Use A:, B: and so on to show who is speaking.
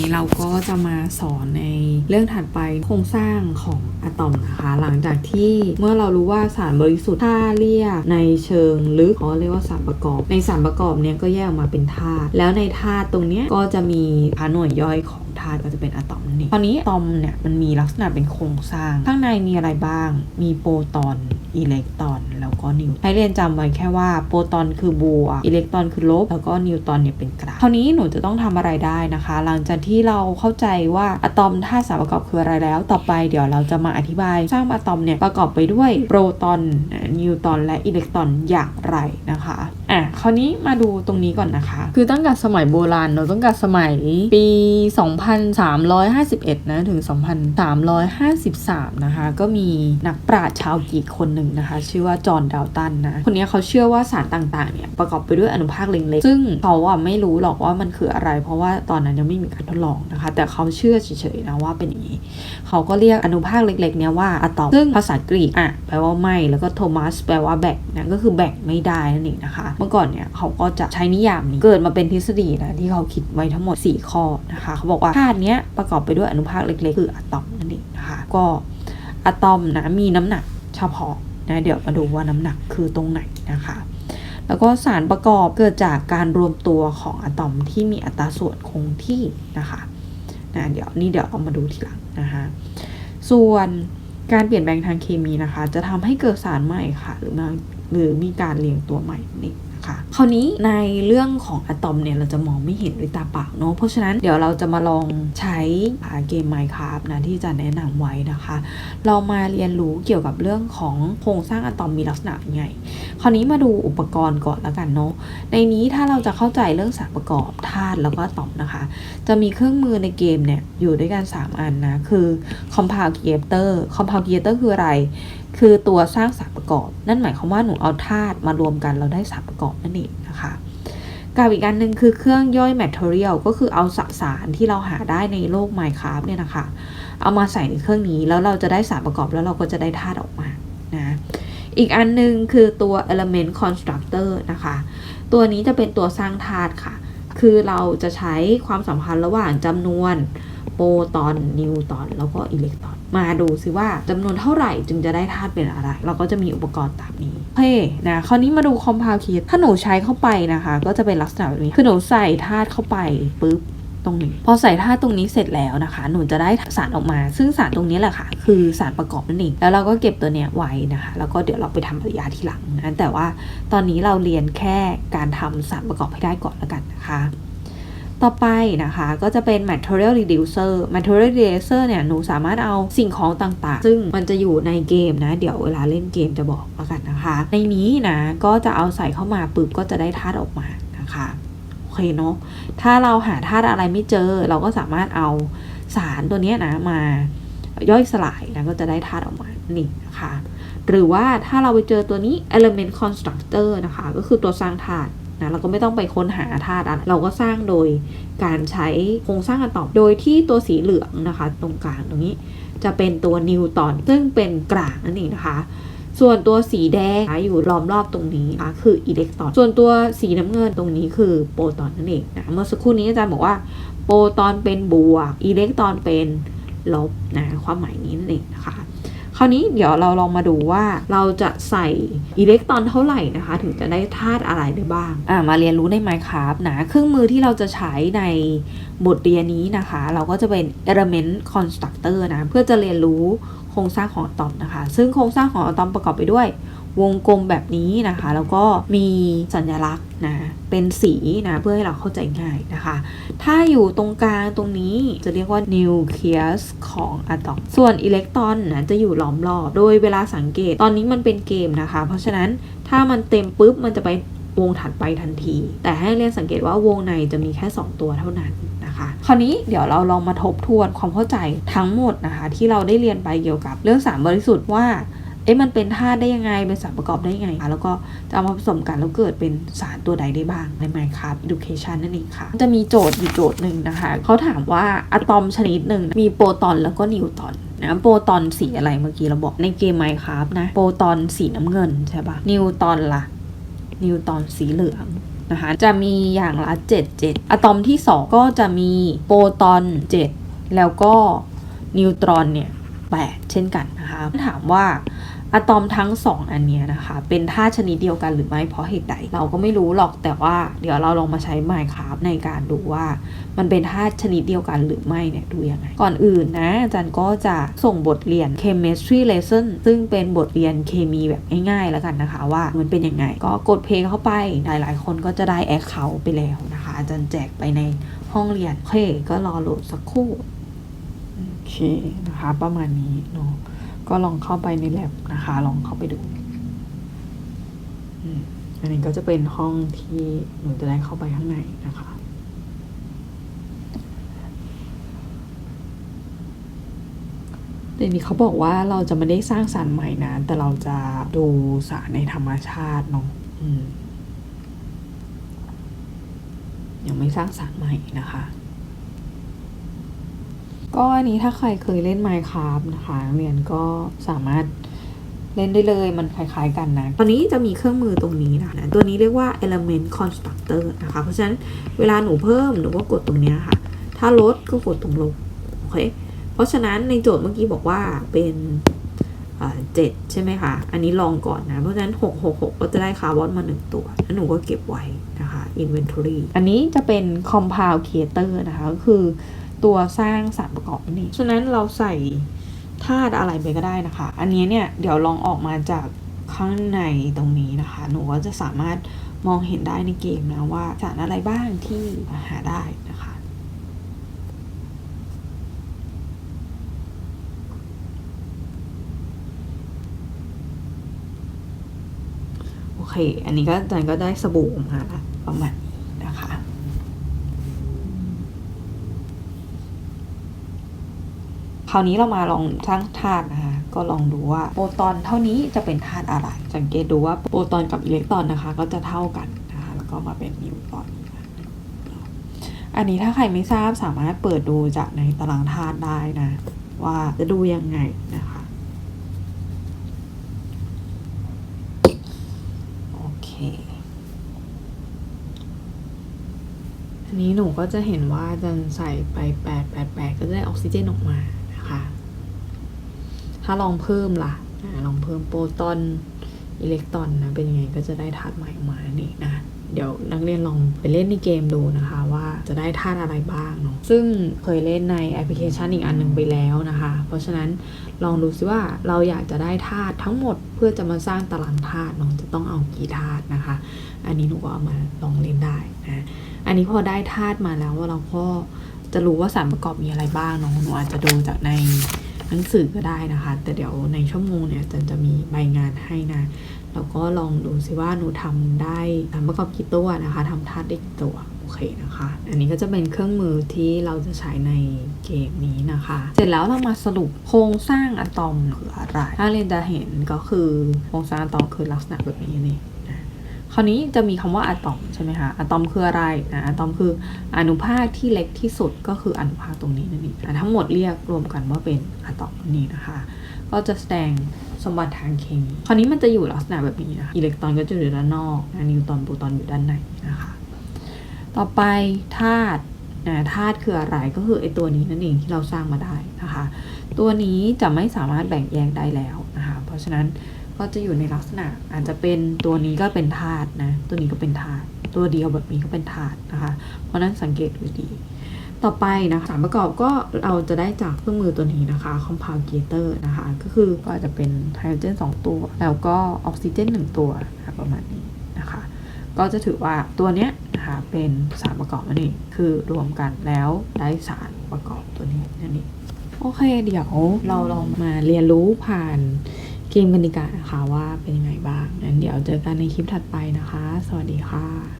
A: นี้เราก็จะมาสอนในเรื่องถัดไปโครงสร้างของอะตอมนะคะ หลังจากที่เมื่อเรารู้ว่าสารบริสุทธิ์ถ้าเรียกในเชิงลึกเขาเรียกว่าสารประกอบ ในสารประกอบเนี่ยก็แยกออกมาเป็นธาตุแล้วในธาตุตรงเนี้ยก็จะมีพาหน่วยย่อยของธาตุก็จะเป็นอะตอมนั่นเองตอนนี้อะตอมเนี่ยมันมีลักษณะเป็นโครงสร้าง ข้างในมีอะไรบ้าง มีโปรตอนอิเล็กตรอน แล้วก็นิวให้เรียนจำไว้แค่ว่าโปรตอนคือบวกอิเล็กตรอนคือลบ แล้วก็นิวตรอนเนี่ยเป็นกราฟคราวนี้หนูจะต้องทำอะไรได้นะคะ หลังจากที่เราเข้าใจว่าอะตอมธาตุสารประกอบคืออะไรแล้ว ต่อไปเดี๋ยวเราจะมาอธิบายสร้างอะตอมเนี่ยประกอบไปด้วยโปรตอนนิวตรอนและอิเล็กตรอนอย่างไรนะคะอะคราวนี้มาดูตรงนี้ก่อนนะคะ คือตั้งแต่สมัยโบราณเราตั้งแต่สมัยปี2351 นะ ถึง 2353 นะคะ ก็มีนักปราชญ์ชาวกรีกคนหนึ่งนะคะ ชื่อว่าจอห์นดาวตันนะ คนนี้เขาเชื่อว่าสารต่างๆ เนี่ย ประกอบไปด้วยอนุภาคเล็กๆ ซึ่งเขาอะไม่รู้หรอกว่ามันคืออะไร เพราะว่าตอนนั้นยังไม่มีการทดลองนะคะ แต่เขาเชื่อเฉยๆนะว่าเป็นอย่างนี้ เขาก็เรียกอนุภาคเล็กๆ เนี่ยว่าอะตอม ซึ่งภาษากรีกอะแปลว่าไม่ แล้วก็โทมัสแปลว่าแบ่งนะก็คือแบ่งไม่ได้นั่นเองนะคะ เมื่อก่อนเนี่ยเขาก็จะใช้นิยามนี้เกิดมาเป็นทฤษฎีนะที่เขาคิดไว้ทั้งหมด 4 ข้อนะคะ เขาบอกว่าธาตุนี้ประกอบไปด้วยอนุภาคเล็กๆ คืออะตอมนั่นเองนะคะ ก็อะตอมนะมีน้ำหนักเฉพาะนะเดี๋ยวมาดูว่าน้ำหนักคือตรงไหนนะคะ แล้วก็สารประกอบเกิดจากการรวมตัวของอะตอมที่มีอัตราส่วนคงที่นะคะนะเดี๋ยวนี่เดี๋ยวเอามาดูทีหลังนะคะส่วนการเปลี่ยนแปลงทางเคมีนะคะ จะทำให้เกิดสารใหม่ค่ะ หรือมาหรือมีการเรียงตัวใหม่นี่ คะคราวนี้ในเรื่องของอะตอมเนี่ยเราจะมองไม่เห็นด้วยตาเปล่าเนาะเพราะฉะนั้นเดี๋ยวเราจะมาลองใช้เกม Minecraft นะที่จะแนะนำไว้นะคะ เรามาเรียนรู้เกี่ยวกับเรื่องของโครงสร้างอะตอมมีลักษณะยังไงคราวนี้มาดูอุปกรณ์ก่อนแล้วกันเนาะในนี้ถ้าเราจะเข้าใจเรื่องสารประกอบธาตุแล้วก็อะตอมนะคะ จะมีเครื่องมือในเกมเนี่ยอยู่ด้วยกัน 3 อันนะคือ compound creator compound creator คืออะไร คือตัวสร้างสารประกอบ นั่นหมายความว่าหนูเอาธาตุมารวมกันเราได้สารประกอบนั่นเองนะคะกับอีกอันหนึ่งคือเครื่องย่อย material ก็คือเอาสสารที่เราหาได้ในโลก Minecraft เนี่ยนะคะ เอามาใส่ในเครื่องนี้แล้วเราจะได้สารประกอบแล้วเราก็จะได้ธาตุออกมานะอีกอันหนึ่งคือตัว element constructor นะคะ ตัวนี้จะเป็นตัวสร้างธาตุค่ะ คือเราจะใช้ความสัมพันธ์ระหว่างจำนวนโปรตอนนิวตอนแล้วก็อิเล็กตรอน มาดูซิว่าจำนวนเท่าไหร่จึงจะได้ธาตุเป็นอะไร เราก็จะมีอุปกรณ์ตามนี้โอเคนะคราวนี้มาดู compound key ถ้าหนูใช้เข้าไปนะคะ ก็จะเป็นลักษณะแบบนี้คือหนูใส่ธาตุเข้าไปปุ๊บตรงนี้พอใส่ธาตุตรงนี้เสร็จแล้วนะคะ หนูจะได้สารออกมา ซึ่งสารตรงนี้แหละค่ะ คือสารประกอบนั่นเองแล้วเราก็เก็บตัวเนี้ยไว้นะคะ แล้วก็เดี๋ยวเราไปทำปฏิกิริยาทีหลังนะแต่ว่าตอนนี้เราเรียนแค่การทำสารประกอบให้ได้ก่อนแล้วกันนะคะ ต่อไปนะคะก็จะเป็น material reducer material reducer เนี่ยหนูสามารถเอาสิ่งของต่างๆ ซึ่งมันจะอยู่ในเกมนะ เดี๋ยวเวลาเล่นเกมจะบอกแล้วกันนะคะ ในนี้นะก็จะเอาใส่เข้ามาปุ๊บก็จะได้ธาตุออกมานะคะโอเคเนาะถ้าเราหาธาตุอะไรไม่เจอ เราก็สามารถเอาสารตัวนี้นะมาย่อยสลายนะก็จะได้ธาตุออกมานี่นะคะหรือว่าถ้าเราไปเจอตัวนี้ element constructor นะคะ ก็คือตัวสร้างธาตุ นะเราก็ไม่ต้องไปค้นหาธาตุอะไรเราก็สร้างโดยการใช้โครงสร้างอะตอมโดยที่ตัวสีเหลืองนะคะ ตรงกลางตรงนี้จะเป็นตัวนิวตอนซึ่งเป็นกลางนั่นเองนะคะ ส่วนตัวสีแดงอยู่ล้อมรอบตรงนี้นะคะคืออิเล็กตรอน ส่วนตัวสีน้ำเงินตรงนี้คือโปรตอนนั่นเองนะเมื่อสักครู่นี้อาจารย์บอกว่าโปรตอนเป็นบวกอิเล็กตรอนเป็นลบนะความหมายนี้นั่นเองนะคะ ราวนี้เดี๋ยวเราลองมาดูว่าเราจะใส่อิเล็กตรอนเท่าไหร่นะคะ ถึงจะได้ธาตุอะไรได้บ้างอ่ามาเรียนรู้ใน Minecraft นะเครื่องมือที่เราจะใช้ในบทเรียนนี้นะคะ เราก็จะเป็น element constructor นะ เพื่อจะเรียนรู้โครงสร้างของอะตอมนะคะ ซึ่งโครงสร้างของอะตอมประกอบไปด้วย วงกลมแบบนี้นะคะ แล้วก็มีสัญลักษณ์นะเป็นสีนะเพื่อให้เราเข้าใจง่ายนะคะ ถ้าอยู่ตรงกลางตรงนี้จะเรียกว่านิวเคลียสของอะตอม ส่วนอิเล็กตรอนนะจะอยู่ล้อมรอบ โดยเวลาสังเกตตอนนี้มันเป็นเกมนะคะ เพราะฉะนั้นถ้ามันเต็มปุ๊บมันจะไปวงถัดไปทันที แต่ให้เรียนสังเกตว่าวงในจะมีแค่ 2 ตัวเท่านั้นนะคะ คราวนี้เดี๋ยวเราลองมาทบทวนความเข้าใจทั้งหมดนะคะ ที่เราได้เรียนไปเกี่ยวกับเรื่องสารบริสุทธิ์ว่า เอ๊ะมันเป็นธาตุได้ยังไง เป็นสารประกอบได้ยังไงแล้วก็จะเอามาผสมกันแล้วเกิดเป็นสารตัวใดได้บ้างใน Minecraft Education นั่นเองค่ะ จะมีโจทย์อยู่โจทย์หนึ่งนะคะ เขาถามว่าอะตอมชนิดหนึ่งมีโปรตอนแล้วก็นิวตอนนะโปรตอนสีอะไรเมื่อกี้เราบอกในเกม Minecraft นะ โปรตอนสีน้ำเงินใช่ปะนิวตอนล่ะ นิวตอนสีเหลืองนะคะ จะมีอย่างละ 7 7อะตอมที่ 2 ก็จะมีโปรตอน 7 แล้วก็นิวตรอนเนี่ย 8เช่นกันนะคะถามว่าอะตอมทั้ง 2 อันเนี้ยนะคะ เป็นธาตุชนิดเดียวกันหรือไม่เพราะเหตุใด เราก็ไม่รู้หรอกแต่ว่าเดี๋ยวเราลองมาใช้ Minecraft ในการดูว่า มันเป็นธาตุชนิดเดียวกันหรือไม่เนี่ยดูยังไง ก่อนอื่นนะอาจารย์ก็จะส่งบทเรียน chemistry lesson ซึ่งเป็นบทเรียนเคมีแบบง่ายๆแล้วกันนะคะ ว่ามันเป็นยังไง ก็กดเพลงเข้าไปหลายๆ คนก็จะได้แอคเคาท์ไปแล้วนะคะอาจารย์แจกไปในห้องเรียนโอเคก็รอโหลดสักครู่ เคนะคะ ประมาณนี้เนาะก็ลองเข้าไปใน lab นะคะ ลองเข้าไปดูอันนี้ก็จะเป็นห้องที่หนูจะได้เข้าไปข้างในนะคะแต่นี้เขาบอกว่าเราจะไม่ได้สร้างสารใหม่นะ แต่เราจะดูสารในธรรมชาติเนาะยังไม่สร้างสารใหม่นะคะ ก็อันนี้ถ้าใครเคยเล่น Minecraft นะคะเรียนก็สามารถเล่นได้เลยมันคล้ายๆกันนะ ตอนนี้จะมีเครื่องมือตรงนี้นะตัวนี้เรียกว่า element constructor นะคะ เพราะฉะนั้นเวลาหนูเพิ่มหนูก็กดตรงนี้ค่ะ ถ้าลดก็กดตรงลบโอเคเพราะฉะนั้นในโจทย์เมื่อกี้บอกว่าเป็นเจ็ดใช่ไหมคะ อันนี้ลองก่อนนะ เพราะฉะนั้น 666 ก็จะได้คาร์บอนมา 1 ตัว แล้วหนูก็เก็บไว้นะคะ inventory อันนี้จะเป็น compound creator นะคะ ก็คือ ตัวสร้างสารประกอบนั่นเองฉะนั้นเราใส่ธาตุอะไรไปก็ได้นะคะ อันนี้เนี่ยเดี๋ยวลองออกมาจากข้างในตรงนี้นะคะ หนูก็จะสามารถมองเห็นได้ในเกมนะว่าสารอะไรบ้างที่หาได้นะคะ โอเค อันนี้ก็อาจารย์ก็ได้สบู่มาประมาณนี้นะคะ คราวนี้เรามาลองสร้างธาตุนะคะก็ลองดูว่าโปรตอนเท่านี้จะเป็นธาตุอะไร สังเกตดูว่าโปรตอนกับอิเล็กตรอนนะคะ ก็จะเท่ากันนะคะแล้วก็มาเป็นนิวตรอนอันนี้ถ้าใครไม่ทราบสามารถเปิดดูจากในตารางธาตุได้นะ ว่าจะดูยังไงนะคะโอเคอันนี้หนูก็จะเห็นว่าจะใส่ไปแปดแปดแปดก็จะได้ออกซิเจนออกมา ถ้าลองเพิ่มล่ะอ่าลองเพิ่มโปรตอนอิเล็กตรอนนะเป็นยังไงก็จะได้ธาตุใหม่ออกมานั่นะเดี๋ยวนักเรียนลองไปเล่นในเกมดูนะคะว่าจะได้ธาตุอะไรบ้างเนาะซึ่งเคยเล่นในแอปพลิเคชันอีกอันหนึ่งไปแล้วนะคะ เพราะฉะนั้นลองดูซิว่าเราอยากจะได้ธาตุทั้งหมดเพื่อจะมาสร้างตารางธาตุเนาะจะต้องเอากี่ธาตุนะคะ อันนี้หนูก็เอามาลองเล่นได้นะอันนี้พอได้ธาตุมาแล้วว่าเราก็จะรู้ว่าสารประกอบมีอะไรบ้างเนาะหนูอาจจะดูจากใน หนังสือก็ได้นะคะ แต่เดี๋ยวในชั่วโมงเนี่ยจะจะมีใบงานให้นะแล้วก็ลองดูซิว่าหนูทำได้สารประกอบกี่ตัวนะคะทำธาตุได้กี่ตัวโอเคนะคะ อันนี้ก็จะเป็นเครื่องมือที่เราจะใช้ในเกมนี้นะคะ เสร็จแล้วเรามาสรุปโครงสร้างอะตอมคืออะไร ถ้าเรียนจะเห็นก็คือโครงสร้างอะตอมคือลักษณะแบบนี้นี่ คราวนี้จะมีคำว่าอะตอมใช่ไหมคะอะตอมคืออะไรนะอะตอมคืออนุภาคที่เล็กที่สุดก็คืออนุภาคตรงนี้นั่นเองอะทั้งหมดเรียกรวมกันว่าเป็นอะตอมนี่นะคะ ก็จะแสดงสมบัติทางเคมีคราวนี้มันจะอยู่ลักษณะแบบนี้นะคะอิเล็กตรอนก็จะอยู่ด้านนอกนะนิวตรอนโปรตอนอยู่ด้านในนะคะ ต่อไปธาตุนะธาตุคืออะไรก็คือไอตัวนี้นั่นเองที่เราสร้างมาได้นะคะ ตัวนี้จะไม่สามารถแบ่งแยกได้แล้วนะคะ เพราะฉะนั้น ก็จะอยู่ในลักษณะ อาจจะเป็นตัวนี้ก็เป็นธาตุนะ ตัวนี้ก็เป็นธาตุตัวเดียวแบบนี้ก็เป็นธาตุนะคะ เพราะนั้นสังเกตดูดี ต่อไปนะคะสารประกอบก็เราจะได้จากเครื่องมือตัวนี้นะคะ compound creator นะคะ ก็คือก็อาจจะเป็นไฮโดรเจน2 ตัว แล้วก็ออกซิเจน 1 ตัวนะคะประมาณนี้นะคะ ก็จะถือว่าตัวเนี้ยนะคะเป็นสารประกอบนั่นเองคือรวมกันแล้วได้สารประกอบตัวนี้นั่นเอง โอเค เดี๋ยวเราลองมาเรียนรู้ผ่าน เกมกันดีกว่านะคะว่าเป็นยังไงบ้างงั้นเดี๋ยวเจอกันในคลิปถัดไปนะคะ สวัสดีค่ะ